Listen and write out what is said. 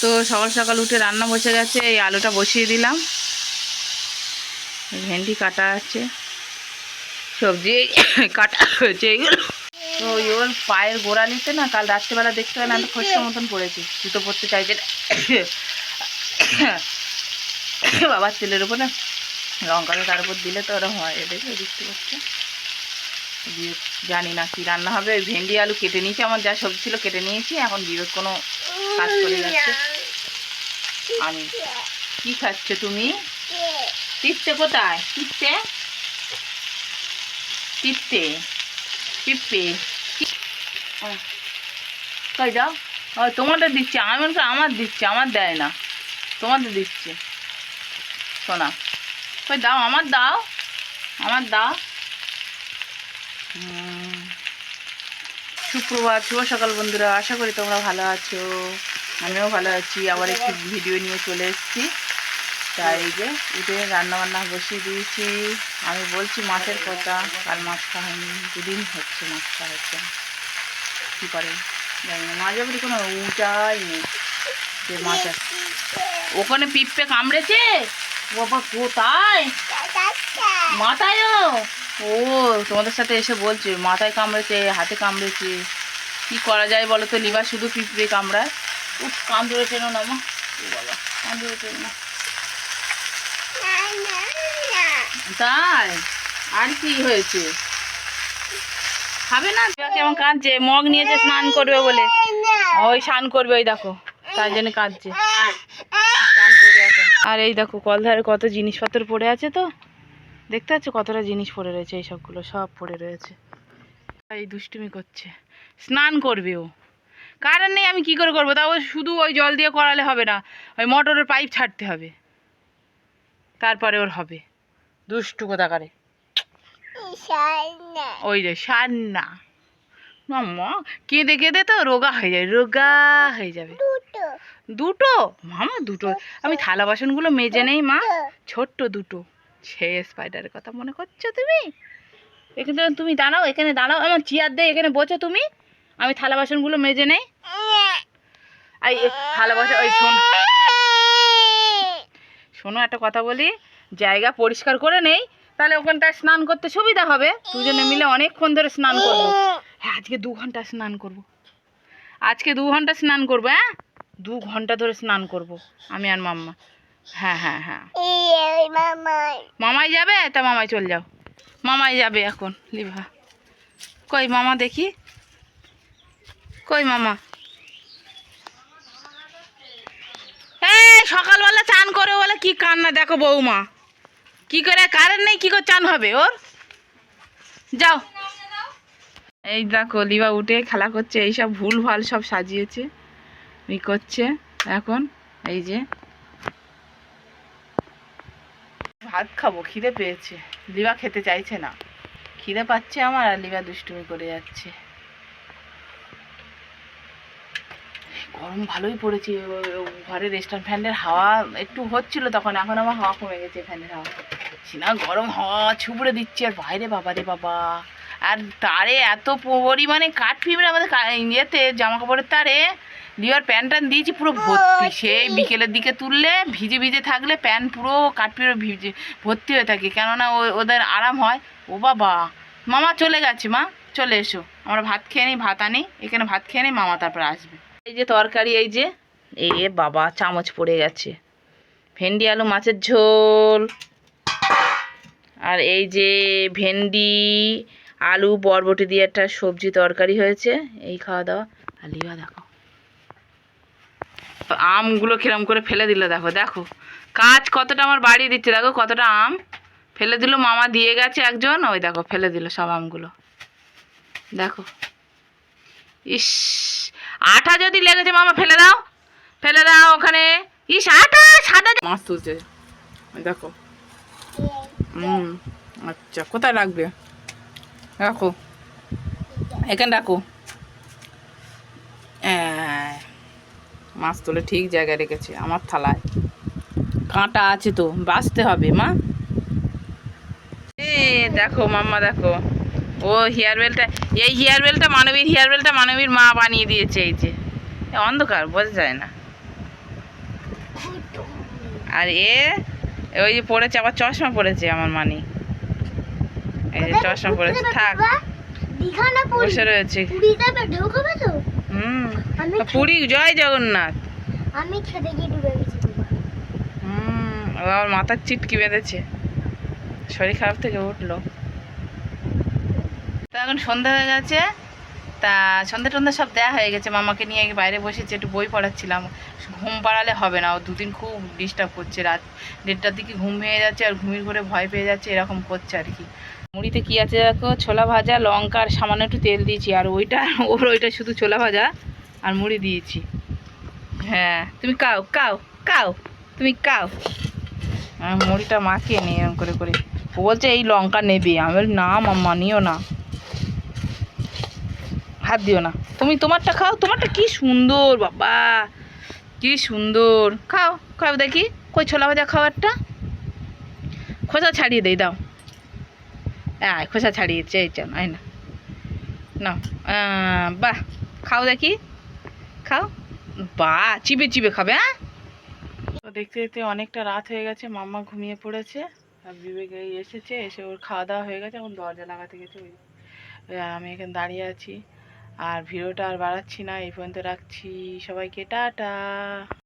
তো সকাল সকাল উঠে রান্না বসে গেছে, এই আলুটা বসিয়ে দিলাম। ভেন্ডি কাটা আছে, সবজি কাটা হয়েছে এইগুলো। তো ওর পায়ের গোড়ালিতে না কাল রাত্রেবেলা দেখতে পেলাম আমি খসটা মতন পড়েছি, জুতো পড়তে চাইছে। বাবার তেলের উপর না, লঙ্কাটা তার উপর দিলে তো ওরকম হয় দেখে দেখতে পাচ্ছে জানি না কি রান্না হবে, ওই ভেন্ডি আলু কেটে নিয়েছি, আমার যা সবজি ছিল কেটে নিয়েছি, এখন বিবেক কোনো কাজ করে যাচ্ছে। আমি কি খাচ্ছে তুমি? টিপতে কোথায়? টিপতে টিপতে টিপতে কই যাও। তোমাদের দিচ্ছে। আমি মনে আমার দিচ্ছে আমার দেয় না। তোমাদের দিচ্ছে। শোনা। কই দাও আমার দাও। আমার দাও। হুম। সুপ্রভাত শুভ সকাল বন্ধুরা। আশা করি তোমরা ভালো আছো। আমিও ভালো আছি। আবার একটি ভিডিও নিয়ে চলে এসেছি। তাই যে উঠে রান্না বান্না বসিয়ে দিয়েছি। আমি বলছি মাছের কথা। কাল মাছ খাওয়া হয়নি। দুদিন হচ্ছে মাছ খাওয়া হচ্ছে। কী করে? জানি না। মাঝে বাড়ি কোনো উঁচাই নেই যে মাছ আছে। ওখানে পিঁপড়ে কামড়েছে? বাবা কোথায়? মাথায়ও? ও, তোমাদের সাথে এসে বলছে, মাথায় কামড়েছে, হাতে কামড়েছে। কি করা যায় বলো তো, লিভার শুধু পিঁপড়ে কামড়ায়। উফ কান ধরে টেনো না মা। বাবা কান ধরে না। তাই? আর কি হয়েছে? খাবে না? কেমন কাঁদছে, মগ নিয়েছে, স্নান করবে বলে। ওই স্নান করবে, ওই দেখো তাই জন্য কাঁদছে। আর এই দেখো, কলধারে কত জিনিসপত্র পড়ে আছে তো। দেখতে পাচ্ছ কতটা জিনিস পড়ে রয়েছে এই সবগুলো সব পড়ে রয়েছে। এই দুষ্টুমি করছে। স্নান করবে ও। কারেন্ট নেই আমি কি করে করব? তাও শুধু ওই জল দিয়ে করালে হবে না ওই মোটরের পাইপ ছাড়তে হবে। তারপরে ওর হবে। দুষ্টু কোথাকারে। ওই যে সান্না। মাম্মা কেঁদে কেঁদে তো রোগা হয়ে যায় রোগা হয়ে যাবে। দুটো। মামা দুটো। আমি থালা বাসনগুলো মেজে নেই মা। ছোট্ট দুটো। সে স্পাইডারের কথা। মনে করছ তুমি? এখানে তুমি দাঁড়াও, এখানে দাঁড়াও, আমার চেয়ার দে, এখানে বসো তুমি। আমি থালা বাসনগুলো মেজে নেই। এই থালা বাসন, ওই শোন। শোনো, একটা কথা বলি। জায়গা পরিষ্কার করে নেই, তাহলে ওখানটায় স্নান করতে সুবিধা হবে। দুজনে মিলে অনেকক্ষণ ধরে স্নান করব। হ্যাঁ আজকে দু ঘণ্টা স্নান করব। আজকে দু ঘণ্টা স্নান করব হ্যাঁ? দু ঘণ্টা ধরে স্নান করব, আমি আর মাম্মা। হ্যাঁ হ্যাঁ হ্যাঁ। মামাই। যাবে? তা মামাই চল যাও। মামাই যাবে এখন লিভা। কই মামা দেখি? কই মামা? এই সকালবেলা চান করে বলে কি কান্না দেখো বৌমা। কি করে কারেন্ট নেই কি করে চান হবে ওর? যাও। এই দেখো লিবা উঠে খেলা করছে এইসব ভুল ভালো সব সাজিয়েছে ই করছে। এখন এই যে ভাত খাব, খিদে পেয়েছে। লিবা খেতে চাইছে না। খিদে পাচ্ছে আমার আর লিবা দুষ্টুমি করে যাচ্ছে। গরম ভালোই পড়েছে, ও- ও ঘরে রেস্টুরেন্ট ফ্যানের হাওয়া একটু হচ্ছিল তখন, এখন আমার হাওয়া কমে গেছে ফ্যানের হাওয়া। সিনা গরম হাওয়া ছুবড়ে দিচ্ছে, আর বাইরে বাবা রে বাবা। আর তারে এত পরিমাণে কাঠ পিঁপড়ে আমাদের ইয়েতে জামা কাপড়ের তারে লিওর প্যান্ট ট্যান দিয়েছি পুরো ভর্তি। সেই বিকেলের দিকে তুললে ভিজে ভিজে থাকলে প্যান পুরো কাঠ ভিজে ভর্তি হয়ে থাকে। কেননা ও ওদের আরাম হয়। ও বাবা। মামা চলে গেছে মা। চলে এসো। আমরা ভাত খেয়ে নিই ভাত আনি। এখানে ভাত খেয়ে নিই মামা তারপরে আসবে। এই যে তরকারি এই যে এ বাবা চামচ পড়ে গেছে। ভেন্ডি আলু মাছের ঝোল। আর এই যে ভেন্ডি আলু বরবটি দিয়ে একটা সবজি তরকারি হয়েছে। এই খাওয়া দাওয়া। আর লিবা দেখো। আমগুলো কিরম করে ফেলে দিল দেখো দেখো। কাজ কতটা আমার বাড়িয়ে দিচ্ছে, দেখো কতটা আম। ফেলে দিল, মামা দিয়ে গেছে একজন, ওই দেখো ফেলে দিল সব আমগুলো। দেখো। ইস, আঠা যদি লেগেছে মামা, ফেলে দাও। ফেলে দাও ওখানে। ইস, আঠা, সাদা মাছ তুলছে। দেখো। হুম আচ্ছা কোথায় রাখবে? রাখো। এখানে রাখো হ্যাঁ, মাছ তুলে ঠিক জায়গায় রেখেছে আমার থালায়। কাঁটা আছে তো বাঁচতে হবে মা। এ দেখো মাম্মা দেখো। ও হেয়ার বেলটা এই হেয়ার বেলটা মানবীর হেয়ার বেলটা মানবীর মা বানিয়ে দিয়েছে এই যে। অন্ধকার বোঝা যায় না। আর এ ওই যে পড়েছে আবার চশমা পড়েছে আমার মানি। এই যে চশমা পড়েছে থাক। বসে রয়েছে। হুম। পুরী জয় জগন্নাথ। আমি খেতে গিয়ে ডুবে গেছি হুম ও আবার মাথার চিটকি বেঁধেছে। শরীর খারাপ থেকে উঠল। তা এখন সন্ধ্যা হয়ে গেছে। তা সন্ধ্যা টন্ধা সব দেওয়া হয়ে গেছে। মামাকে নিয়ে বাইরে বসেছে একটু বই পড়াচ্ছিলাম। ঘুম পাড়ালে হবে না ও দুদিন খুব ডিস্টার্ব করছে রাত। দেড়টার দিকে ঘুম ভেঙে যাচ্ছে আর ঘুমিয়ে ঘরে ভয় পেয়ে যাচ্ছে এরকম করছে আর কি। মুড়িতে কি আছে দেখো? ছোলা ভাজা, লঙ্কা আর সামান্য একটু তেল দিয়েছি। আর ওইটা, ওর ওইটা শুধু ছোলা ভাজা আর মুড়ি দিয়েছি। হ্যাঁ তুমি কাও কাও কাও, তুমি কাও। মুড়িটা মাখিয়ে নিই এরকম করে করে। ও বলছে, এই লঙ্কা নেবে। আমি বলি, না মাম্মা, নিও না। হাত দিও না। তুমি তোমারটা খাও, তোমারটা কি সুন্দর, বাবা! কি সুন্দর। খাও খাও দেখি। কই ছোলা ভাজা খাবারটা খোসা ছাড়িয়ে দেই, দাও। খোসা ছাড়িয়েছে এই চল আয় না। নাও বাহ, খাও দেখি। খাও? বাহ চিবে চিবে খাবে হ্যাঁ? তো দেখতে দেখতে অনেকটা রাত হয়ে গেছে, মাম্মা ঘুমিয়ে পড়েছে, আর বিবেক এসেছে, এসে ওর খাওয়া দাওয়া হয়ে গেছে, এখন দরজা লাগাতে গেছে ওই, আমি এখানে দাঁড়িয়ে আছি। আর ভিডিওটা আর বাড়াচ্ছি না, এই পর্যন্ত রাখছি, সবাইকে টাটা।